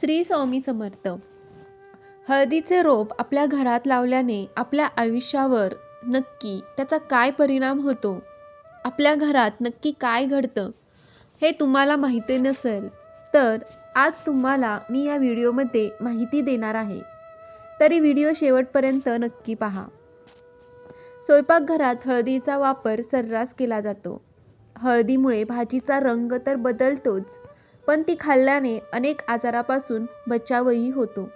श्री स्वामी समर्थ. हळदीचे रोप आपल्या घरात लावल्याने आपल्या आयुष्यावर नक्की त्याचा काय परिणाम होतो? आपल्या घरात नक्की काय घडतं? हे तुम्हाला माहिती नसेल तर आज तुम्हाला मी या व्हिडिओमध्ये माहिती देणार आहे. तरी व्हिडिओ शेवटपर्यंत नक्की पहा. स्वयंपाकघरात हळदीचा वापर सर्रास केला जातो. हळदीमुळे भाजीचा रंग तर बदलतोच पण ती खाल्ल्याने अनेक आजारापासून बचावही होतो.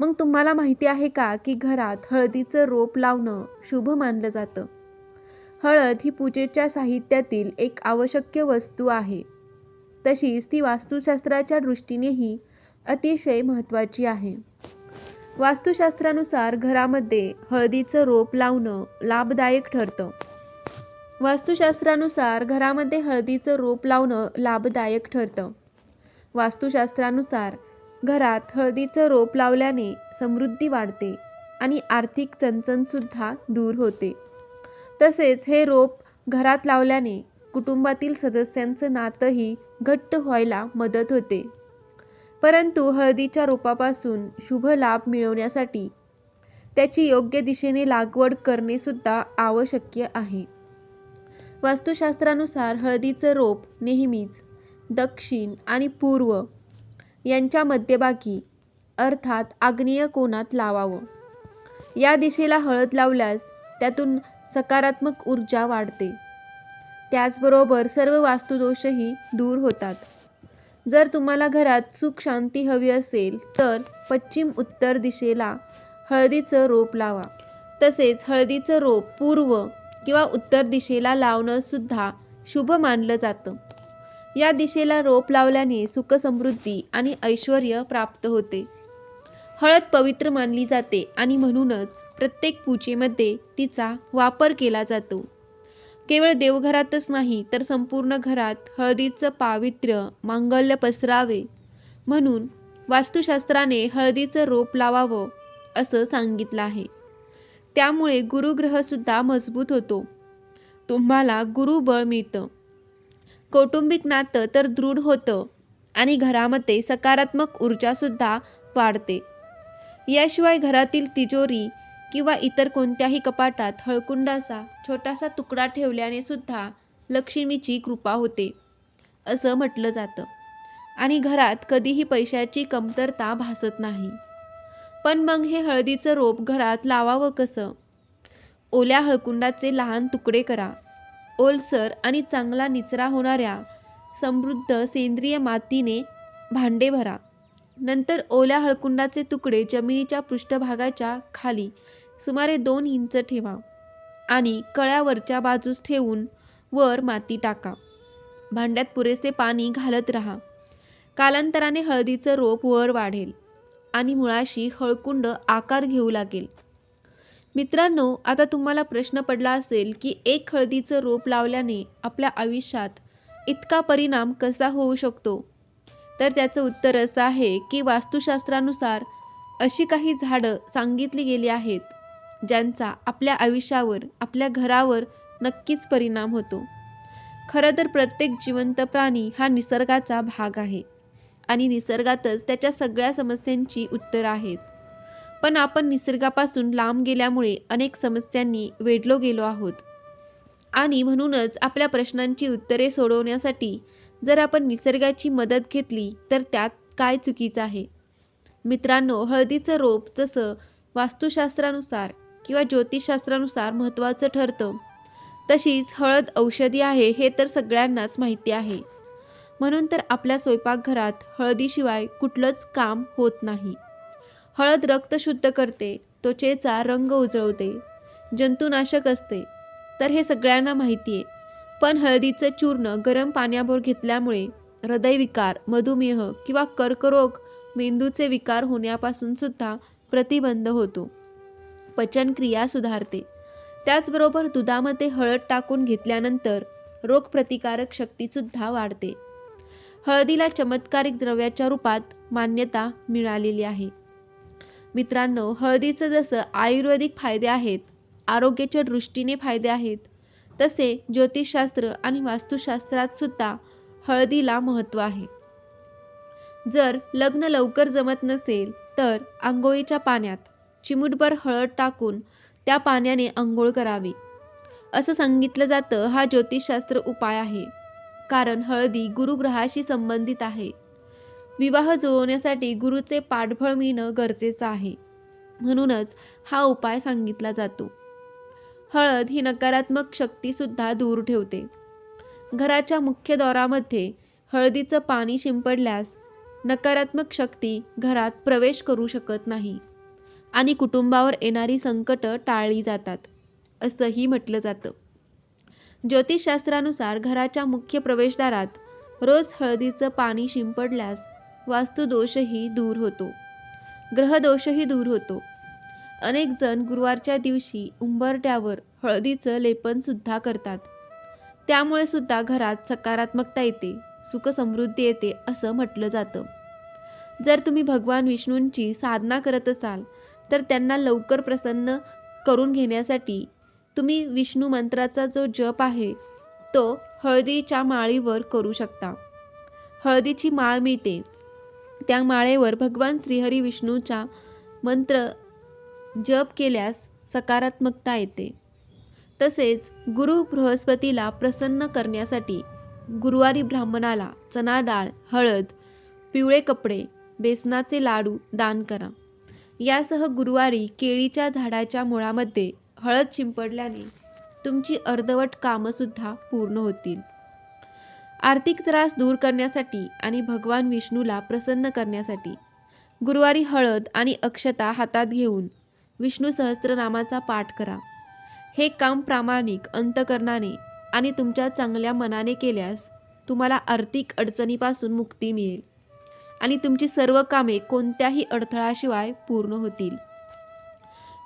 मग तुम्हाला माहिती आहे का की घरात हळदीचं रोप लावणं शुभ मानलं जातं. हळद ही पूजेच्या साहित्यातील एक आवश्यक वस्तू आहे. तशीच ती वास्तुशास्त्राच्या दृष्टीनेही अतिशय महत्त्वाची आहे. वास्तुशास्त्रानुसार घरामध्ये हळदीचं रोप लावणं लाभदायक ठरतं. वास्तुशास्त्रानुसार घरामध्ये हळदीचं रोप लावणं लाभदायक ठरतं. वास्तुशास्त्रानुसार घरात हळदीचं रोप लावल्याने समृद्धी वाढते आणि आर्थिक चणचणसुद्धा दूर होते. तसेच हे रोप घरात लावल्याने कुटुंबातील सदस्यांचं नातंही घट्ट व्हायला मदत होते. परंतु हळदीच्या रोपापासून शुभ लाभ मिळवण्यासाठी त्याची योग्य दिशेने लागवड करणेसुद्धा आवश्यक आहे. वास्तुशास्त्रानुसार हळदीचं रोप नेहमीच दक्षिण आणि पूर्व यांच्या मध्यभागी अर्थात आग्नेय कोणात लावावं. या दिशेला हळद लावल्यास त्यातून सकारात्मक ऊर्जा वाढते. त्याचबरोबर सर्व वास्तुदोषही दूर होतात. जर तुम्हाला घरात सुख शांती हवी असेल तर पश्चिम उत्तर दिशेला हळदीचं रोप लावा. तसेच हळदीचं रोप पूर्व किंवा उत्तर दिशेला लावणंसुद्धा शुभ मानलं जातं. या दिशेला रोप लावल्याने सुखसमृद्धी आणि ऐश्वर प्राप्त होते. हळद पवित्र मानली जाते आणि म्हणूनच प्रत्येक पूजेमध्ये तिचा वापर केला जातो. केवळ देवघरातच नाही तर संपूर्ण घरात हळदीचं पावित्र्य मांगल्य पसरावे. म्हणून वास्तुशास्त्राने हळदीचं रोप लावावं असं सांगितलं आहे. त्यामुळे गुरुग्रहसुद्धा मजबूत होतो. तुम्हाला गुरुबळ मिळतं. कौटुंबिक नातं तर दृढ होतं आणि घरामध्ये सकारात्मक ऊर्जासुद्धा वाढते. याशिवाय घरातील तिजोरी किंवा इतर कोणत्याही कपाटात हळकुंडाचा छोटासा तुकडा ठेवल्याने सुद्धा लक्ष्मीची कृपा होते असं म्हटलं जातं. आणि घरात कधीही पैशाची कमतरता भासत नाही. पण मग हे हळदीचं रोप घरात लावावं कसं? ओल्या हळकुंडाचे लहान तुकडे करा. ओलसर आणि चांगला निचरा होणाऱ्या समृद्ध सेंद्रिय मातीने भांडे भरा. नंतर ओल्या हळकुंडाचे तुकडे जमिनीच्या पृष्ठभागाच्या खाली सुमारे दोन इंच ठेवा आणि कळ्यावरच्या बाजूस ठेवून वर माती टाका. भांड्यात पुरेसे पाणी घालत राहा. कालांतराने हळदीचं रोप वर वाढेल आणि मुळाशी हळकुंड आकार घेऊ लागेल. मित्रांनो आता तुम्हाला प्रश्न पडला असेल की एक हळदीचं रोप लावल्याने आपल्या आयुष्यात इतका परिणाम कसा होऊ शकतो? तर त्याचं उत्तर असं आहे की वास्तुशास्त्रानुसार अशी काही झाडं सांगितली गेली आहेत ज्यांचा आपल्या आयुष्यावर आपल्या घरावर नक्कीच परिणाम होतो. खरं तर प्रत्येक जिवंत प्राणी हा निसर्गाचा भाग आहे आणि निसर्गातच त्याच्या सगळ्या समस्यांची उत्तरं आहेत. पण आपण निसर्गापासून लांब गेल्यामुळे अनेक समस्यांनी वेढलो गेलो आहोत. आणि म्हणूनच आपल्या प्रश्नांची उत्तरे सोडवण्यासाठी जर आपण निसर्गाची मदत घेतली तर त्यात काय चुकीचं आहे? मित्रांनो हळदीचं रोप जसं वास्तुशास्त्रानुसार किंवा ज्योतिषशास्त्रानुसार महत्त्वाचं ठरतं तशीच हळद औषधी आहे हे तर सगळ्यांनाच माहिती आहे. म्हणून तर आपल्या स्वयंपाकघरात हळदीशिवाय कुठलंच काम होत नाही. हळद रक्त शुद्ध करते त्वचेचा रंग उजळवते जंतुनाशक असते. तर हे सगळ्यांना माहिती आहे पण हळदीचं चूर्ण गरम पाण्यावर घेतल्यामुळे हृदयविकार मधुमेह किंवा कर्करोग मेंदूचे विकार होण्यापासून सुद्धा प्रतिबंध होतो. पचनक्रिया सुधारते. त्याचबरोबर दुधामध्ये हळद टाकून घेतल्यानंतर रोगप्रतिकारक शक्तीसुद्धा वाढते. हळदीला चमत्कारिक द्रव्याच्या रूपात मान्यता मिळालेली आहे. मित्रांनो हळदीचं जसं आयुर्वेदिक फायदे आहेत आरोग्याच्या दृष्टीने फायदे आहेत तसे ज्योतिषशास्त्र आणि वास्तुशास्त्रात सुद्धा हळदीला महत्त्व आहे. जर लग्न लवकर जमत नसेल तर आंघोळीच्या पाण्यात चिमूटभर हळद टाकून त्या पाण्याने आंघोळ करावी. असं सांगितलं जातं हा ज्योतिषशास्त्र उपाय आहे कारण हळदी गुरुग्रहाशी संबंधित आहे. विवाह जुळवण्यासाठी गुरुचे पाठबळ मिळणं गरजेचं आहे. म्हणूनच हा उपाय सांगितला जातो. हळद ही नकारात्मक शक्तीसुद्धा दूर ठेवते. घराच्या मुख्य द्वारामध्ये हळदीचं पाणी शिंपडल्यास नकारात्मक शक्ती घरात प्रवेश करू शकत नाही आणि कुटुंबावर येणारी संकटं टाळली जातात असंही म्हटलं जातं. ज्योतिषशास्त्रानुसार घराच्या मुख्य प्रवेशद्वारात रोज हळदीचं पाणी शिंपडल्यास वास्तुदोषही दूर होतो. ग्रहदोषही दूर होतो. अनेक जण गुरुवारच्या दिवशी उंबरट्यावर हळदीचं लेपनसुद्धा करतात. त्यामुळे सुद्धा घरात सकारात्मकता येते सुखसमृद्धी येते असं म्हटलं जातं. जर तुम्ही भगवान विष्णूंची साधना करत असाल तर त्यांना लवकर प्रसन्न करून घेण्यासाठी तुम्ही विष्णू मंत्राचा जो जप आहे तो हळदीच्या माळीवर करू शकता. हळदीची माळ मिळते. त्या माळेवर भगवान श्रीहरी विष्णूचा मंत्र जप केल्यास सकारात्मकता येते. तसेच गुरु बृहस्पतीला प्रसन्न करण्यासाठी गुरुवारी ब्राह्मणाला चना डाळ हळद पिवळे कपडे बेसनाचे लाडू दान करा. यासह गुरुवारी केळीच्या झाडाच्या मुळामध्ये हळद शिंपडल्याने तुमची अर्धवट कामंसुद्धा पूर्ण होतील. आर्थिक त्रास दूर करण्यासाठी आणि भगवान विष्णूला प्रसन्न करण्यासाठी. गुरुवारी हळद आणि अक्षता हातात घेऊन विष्णू सहस्त्रनामाचा पाठ करा. हे काम प्रामाणिक अंतकरणाने आणि तुमच्या चांगल्या मनाने केल्यास तुम्हाला आर्थिक अडचणीपासून मुक्ती मिळेल आणि तुमची सर्व कामे कोणत्याही अडथळाशिवाय पूर्ण होतील.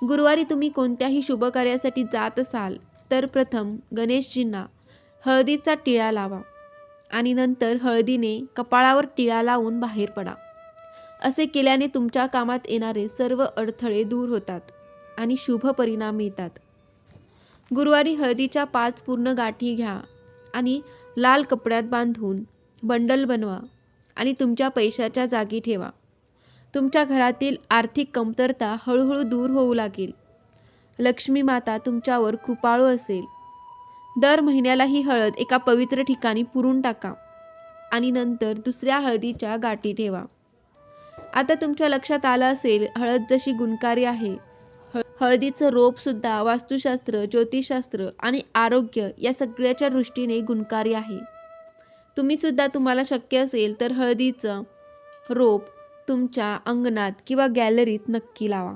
गुरुवारी तुम्ही कोणत्याही शुभ कार्यासाठी जात असाल तर प्रथम गणेशजींना हळदीचा टिळा लावा. आणि नंतर हळदीने कपाळावर टिळा लावून बाहेर पडा. असे केल्याने तुमच्या कामात येणारे सर्व अडथळे दूर होतात आणि शुभ परिणाम मिळतात. गुरुवारी हळदीच्या पाच पूर्ण गाठी घ्या आणि लाल कपड्यात बांधून बंडल बनवा आणि तुमच्या पैशाच्या जागी ठेवा. तुमच्या घरातील आर्थिक कमतरता हळूहळू दूर होऊ लागेल. लक्ष्मी माता तुमच्यावर कृपाळू असेल. दर महिन्याला ही हळद एका पवित्र ठिकाणी पुरून टाका आणि नंतर दुसऱ्या हळदीच्या गाठी ठेवा. आता तुमच्या लक्षात आलं असेल हळद जशी गुणकारी आहे. हळ- हळदीचं रोपसुद्धा वास्तुशास्त्र ज्योतिषशास्त्र आणि आरोग्य या सगळ्याच्या दृष्टीने गुणकारी आहे. तुम्हीसुद्धा तुम्हाला शक्य असेल तर हळदीचं रोप तुमच्या अंगणात किंवा गॅलरीत नक्की लावा.